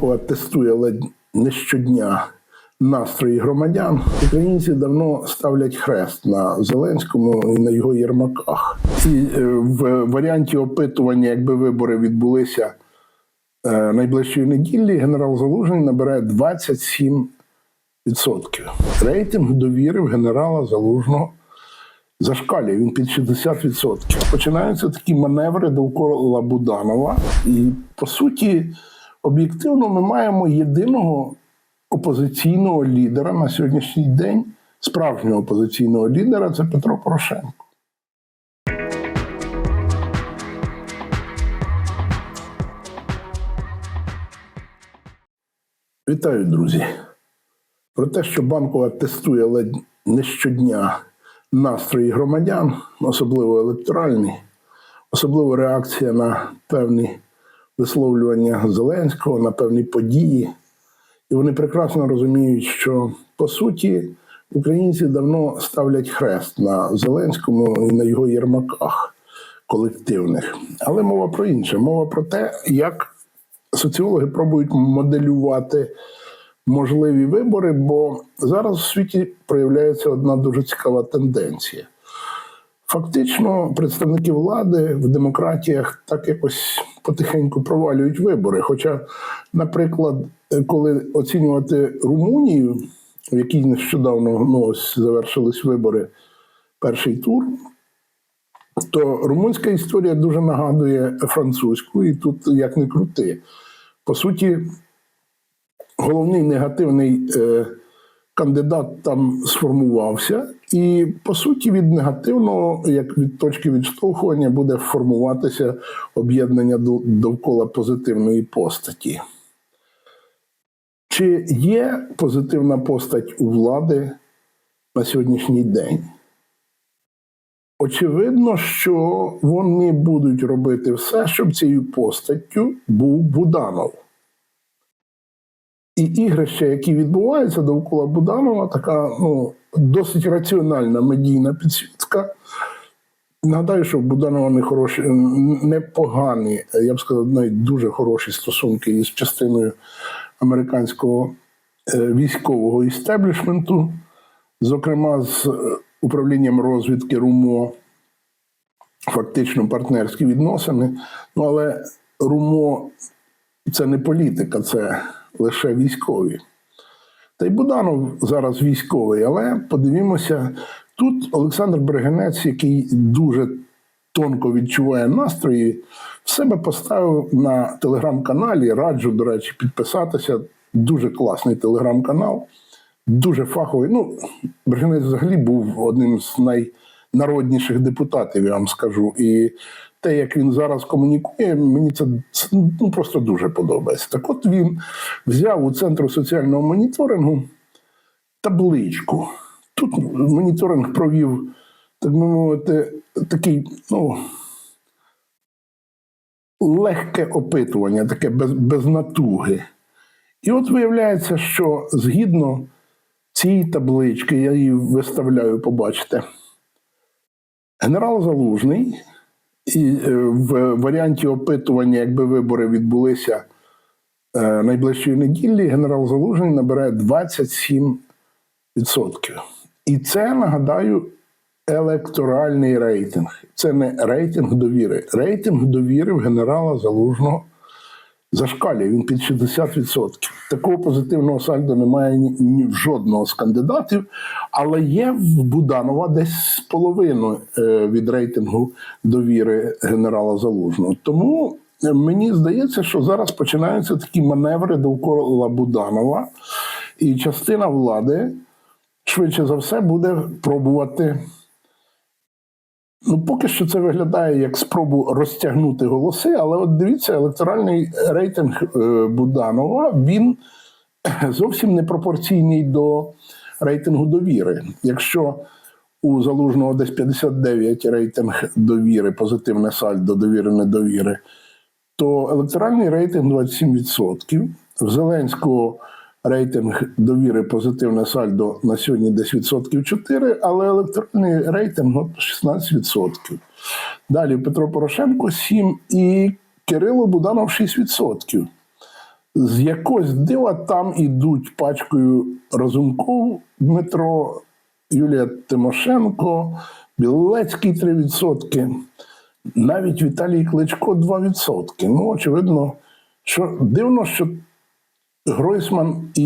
банкова тестує ледь не щодня настрої громадян, українці давно ставлять хрест на Зеленському і на його єрмаках. І е, в варіанті опитування, якби вибори відбулися е, найближчої неділі, генерал Залужний набере 27%. Рейтинг довіри в генерала Залужного зашкалює, він під 60%. Починаються такі маневри довкола Буданова. І по суті, об'єктивно, ми маємо єдиного опозиційного лідера на сьогоднішній день, справжнього опозиційного лідера це Петро Порошенко. Вітаю, друзі. Про те, що банкова тестує ледь не щодня настрої громадян, особливо електоральні, особливо реакція на певні висловлювання Зеленського, на певні події. І вони прекрасно розуміють, що по суті українці давно ставлять хрест на Зеленському і на його єрмаках колективних. Але мова про інше, мова про те, як соціологи пробують моделювати можливі вибори, бо зараз у світі проявляється одна дуже цікава тенденція. Фактично, представники влади в демократіях так якось потихеньку провалюють вибори. Хоча, наприклад, коли оцінювати Румунію, в якій нещодавно ну, ось завершились вибори, перший тур, то румунська історія дуже нагадує французьку, і тут як не крути. По суті, головний негативний е, кандидат там сформувався, і по суті, від негативного, як від точки відштовхування, буде формуватися об'єднання дов- довкола позитивної постаті. Чи є позитивна постать у влади на сьогоднішній день? Очевидно, що вони будуть робити все, щоб цією постаттю був Буданов. І ігрища, які відбуваються довкола Буданова, така ну, досить раціональна медійна підсвітка. Нагадаю, що в Буданова не хороші, непогані, я б сказав, навіть дуже хороші стосунки із частиною американського е, військового істеблішменту, зокрема з е, управлінням розвідки РУМО, фактично партнерські відносини. Ну, але РУМО це не політика, це лише військові. Та й Буданов зараз військовий, але подивімося, тут Олександр Бригенець, який дуже тонко відчуває настрої, в себе поставив на телеграм-каналі. Раджу, до речі, підписатися. Дуже класний телеграм-канал, дуже фаховий. Ну, Бригенець взагалі був одним з найнародніших депутатів, я вам скажу. І те, як він зараз комунікує, мені це, ну, просто дуже подобається. Так от він взяв у Центру соціального моніторингу табличку. Тут моніторинг провів, так би мовити, такий, ну, легке опитування, таке без, без натуги. І от виявляється, що згідно цієї таблички, я її виставляю, побачите, генерал Залужний і е, в варіанті опитування, якби вибори відбулися е, найближчої неділі, генерал Залужний набере 27%. І це, нагадаю, електоральний рейтинг. Це не рейтинг довіри. Рейтинг довіри в генерала Залужного зашкалює, він під 60%. Такого позитивного сальдо немає ні, в жодного з кандидатів, але є в Буданова десь половину е, від рейтингу довіри генерала Залужного. Тому е, мені здається, що зараз починаються такі маневри довкола Буданова, і частина влади швидше за все буде пробувати. Ну, поки що це виглядає як спробу розтягнути голоси, але от дивіться, електоральний рейтинг е, Буданова він зовсім не пропорційний до рейтингу довіри. Якщо у залужного десь 59 рейтинг довіри, позитивне сальдо довіри, недовіри, то електоральний рейтинг 27%. В Зеленського рейтинг довіри позитивне сальдо на сьогодні десь відсотків 4, але електоральний рейтинг от 16%. Далі Петро Порошенко 7 і Кирило Буданов 6%. з якогось дива там ідуть пачкою Разумков Дмитро, Юлія Тимошенко, Білецький 3%, навіть Віталій Кличко 2%. Ну, очевидно, що дивно, що Гройсман і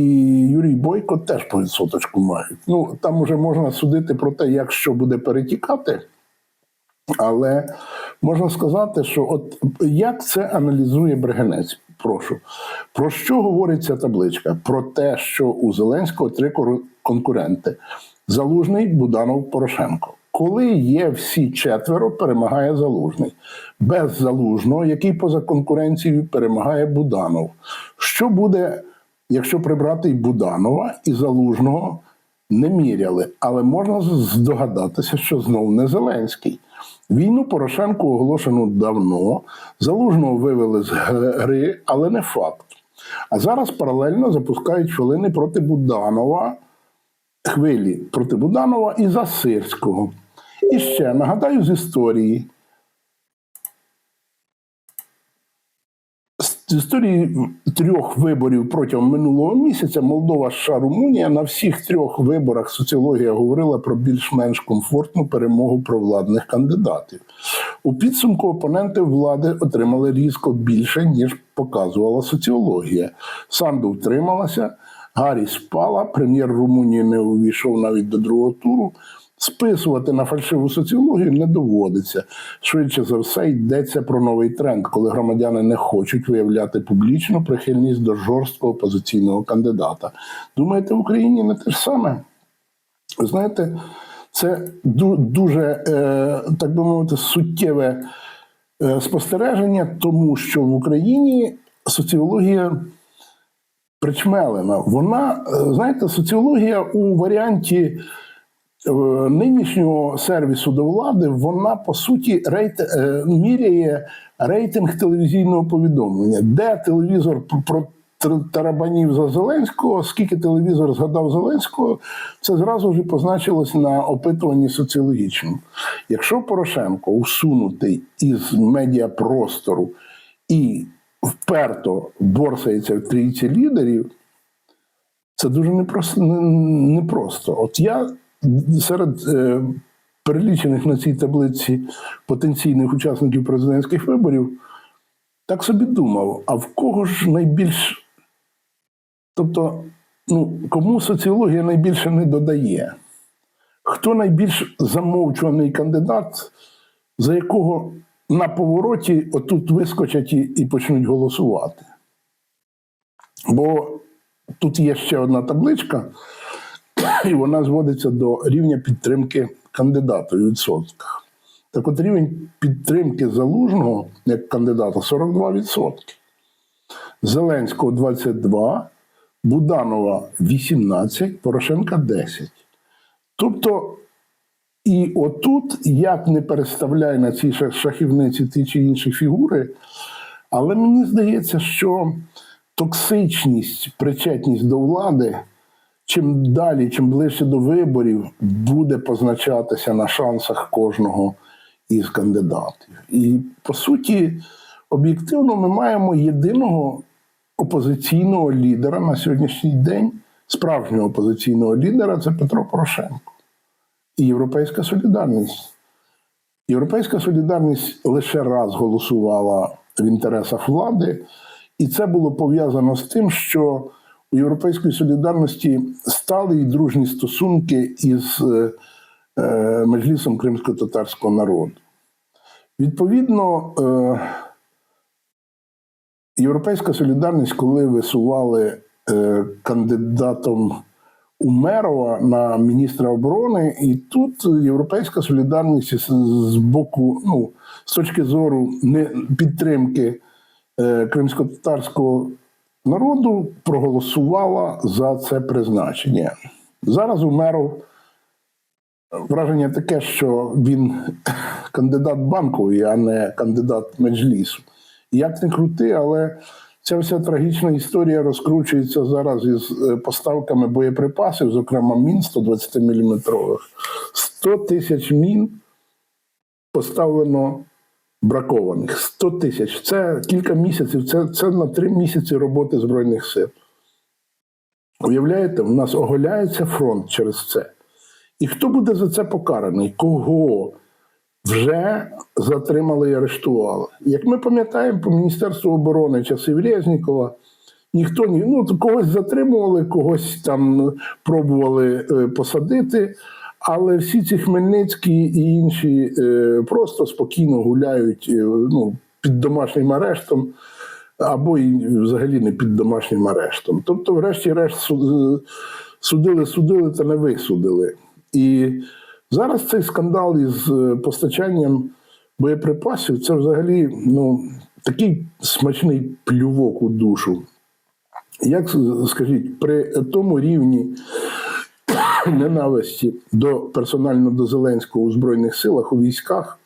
Юрій Бойко теж по відсоточку мають. Ну, там уже можна судити про те, як що буде перетікати. Але можна сказати, що от як це аналізує Бригенець? Прошу. Про що говорить ця табличка? Про те, що у Зеленського три конкуренти: Залужний, Буданов, Порошенко. Коли є всі четверо, перемагає Залужний. Без залужного, який поза конкуренцією перемагає Буданов. Що буде, якщо прибрати і Буданова, і Залужного не міряли, але можна здогадатися, що знов не Зеленський. Війну Порошенко оголошено давно, залужного вивели з гри, але не факт. А зараз паралельно запускають хвилини проти Буданова, хвилі проти Буданова і Засирського. І ще нагадаю з історії. З історії трьох виборів протягом минулого місяця Молдова, США, Румунія на всіх трьох виборах соціологія говорила про більш-менш комфортну перемогу провладних кандидатів. У підсумку опоненти влади отримали різко більше, ніж показувала соціологія. Санду втрималася, Гаррі спала, прем'єр Румунії не увійшов навіть до другого туру. Списувати на фальшиву соціологію не доводиться. Швидше за все йдеться про новий тренд, коли громадяни не хочуть виявляти публічну прихильність до жорсткого опозиційного кандидата. Думаєте, в Україні не те ж саме? Ви знаєте, це дуже, е, так би мовити, суттєве е, спостереження, тому що в Україні соціологія причмелена. Вона, е, знаєте, соціологія у варіанті нинішнього сервісу до влади, вона по суті рейт, е, міряє рейтинг телевізійного повідомлення, де телевізор про- тарабанів за Зеленського, скільки телевізор згадав Зеленського, це зразу ж позначилось на опитуванні соціологічному. Якщо Порошенко усунутий із медіапростору і вперто борсається в трійці лідерів, це дуже непросто. непросто. От я серед е, перелічених на цій таблиці потенційних учасників президентських виборів так собі думав, а в кого ж найбільш. Тобто, ну, кому соціологія найбільше не додає? Хто найбільш замовчуваний кандидат, за якого на повороті отут вискочать і, і почнуть голосувати? Бо тут є ще одна табличка, і вона зводиться до рівня підтримки кандидата у відсотках. Так от рівень підтримки залужного як кандидата 42%. Зеленського 22, Буданова 18, Порошенка 10. Тобто, і отут, як не переставляй на цій шахівниці ті чи інші фігури, але мені здається, що токсичність, причетність до влади, чим далі, чим ближче до виборів, буде позначатися на шансах кожного із кандидатів. І по суті, об'єктивно, ми маємо єдиного опозиційного лідера на сьогоднішній день, справжнього опозиційного лідера це Петро Порошенко і Європейська солідарність. Європейська солідарність лише раз голосувала в інтересах влади, і це було пов'язано з тим, що Європейської солідарності стали і дружні стосунки із е, е, Меджлісом кримсько-татарського народу. Відповідно, е, Європейська солідарність, коли висували кандидатом Умерова на міністра оборони, і тут Європейська солідарність з, боку, ну, з точки зору не підтримки кримсько-татарського народу проголосувала за це призначення. Зараз Умеров враження таке, що він кандидат банковий, а не кандидат меджлісу. Як не крути, але ця вся трагічна історія розкручується зараз із е, поставками боєприпасів, зокрема мін 120 мм. 100 тисяч мін поставлено бракованих. 100 тисяч. Це кілька місяців, це, це на три місяці роботи Збройних сил. Уявляєте, в нас оголяється фронт через це. І хто буде за це покараний? Кого вже затримали і арештували? Як ми пам'ятаємо, по Міністерству оборони часів Резнікова ніхто ні, ну, когось затримували, когось там пробували е, посадити. Але всі ці Хмельницькі і інші е, просто спокійно гуляють е, ну, під домашнім арештом, або і взагалі не під домашнім арештом. Тобто, врешті-решт, судили, судили та не висудили. І зараз цей скандал із е, постачанням боєприпасів це взагалі ну, такий смачний плювок у душу. Як скажіть, при тому рівні ненависті до персонально до Зеленського у Збройних силах у військах,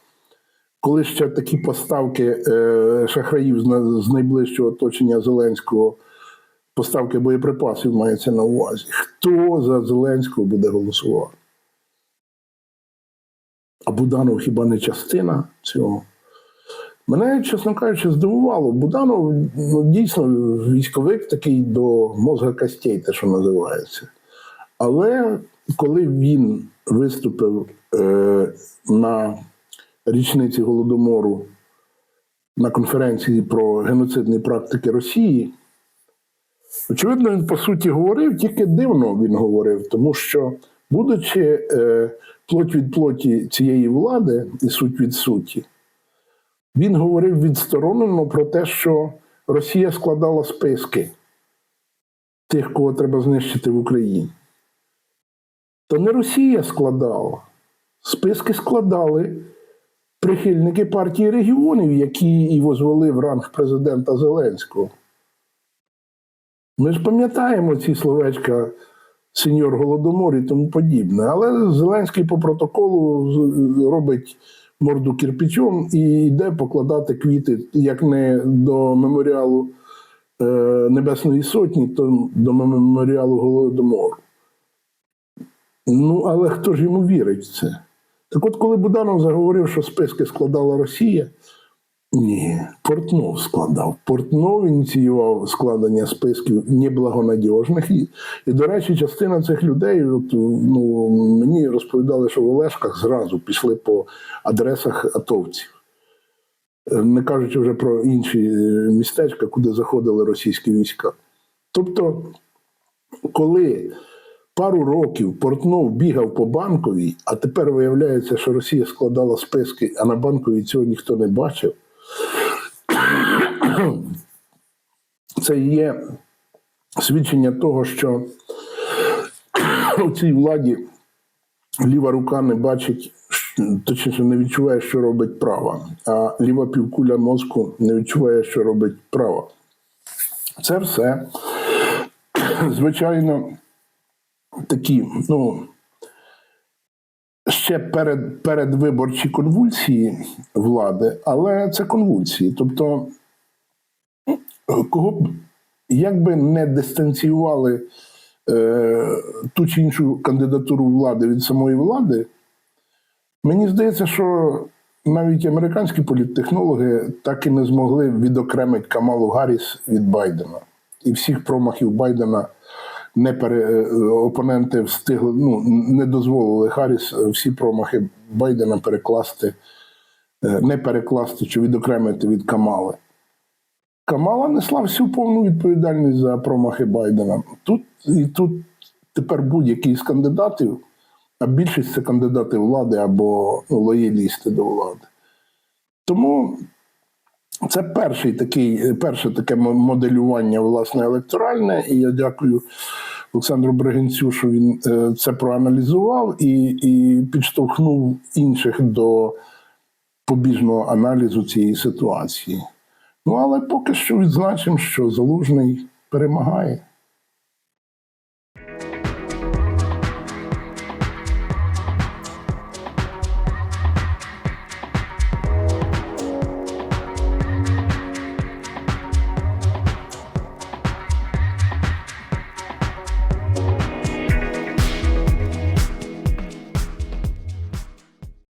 коли ще такі поставки е, шахраїв з, найближчого оточення Зеленського, поставки боєприпасів мається на увазі, хто за Зеленського буде голосувати? А Буданов хіба не частина цього? Мене, чесно кажучи, здивувало. Буданов ну, дійсно військовик такий до мозга костей, те, що називається. Але коли він виступив е, на річниці Голодомору на конференції про геноцидні практики Росії, очевидно, він по суті говорив, тільки дивно він говорив, тому що, будучи е, плоть від плоті цієї влади і суть від суті, він говорив відсторонено про те, що Росія складала списки тих, кого треба знищити в Україні. То не Росія складала. Списки складали прихильники партії регіонів, які і возвели в ранг президента Зеленського. Ми ж пам'ятаємо ці словечка сеньор Голодомор і тому подібне. Але Зеленський по протоколу робить морду кирпичом і йде покладати квіти, як не до меморіалу е, Небесної Сотні, то до меморіалу Голодомору. Ну, але хто ж йому вірить в це? Так от, коли Буданов заговорив, що списки складала Росія, ні, Портнов складав. Портнов ініціював складення списків неблагонадіжних. І, і, до речі, частина цих людей, от, ну, мені розповідали, що в Олешках зразу пішли по адресах атовців. Не кажучи вже про інші е, містечка, куди заходили російські війська. Тобто, коли пару років Портнов бігав по банковій, а тепер виявляється, що Росія складала списки, а на банковій цього ніхто не бачив. Це є свідчення того, що у цій владі ліва рука не бачить, точніше не відчуває, що робить права, а ліва півкуля мозку не відчуває, що робить права. Це все, звичайно, такі, ну, ще перед, передвиборчі конвульсії влади, але це конвульсії. Тобто, кого б як би не дистанціювали е, ту чи іншу кандидатуру влади від самої влади, мені здається, що навіть американські політтехнологи так і не змогли відокремити Камалу Гарріс від Байдена. І всіх промахів Байдена не пере, е, опоненти встигли, ну, не дозволили Харріс е, всі промахи Байдена перекласти, е, не перекласти чи відокремити від Камали. Камала несла всю повну відповідальність за промахи Байдена. Тут і тут тепер будь-який з кандидатів, а більшість це кандидати влади або ну, лоялісти до влади. Тому це перший такий, перше таке моделювання власне електоральне, і я дякую Олександру Бригинцю, що він е, це проаналізував і, і підштовхнув інших до побіжного аналізу цієї ситуації. Ну але поки що відзначимо, що залужний перемагає.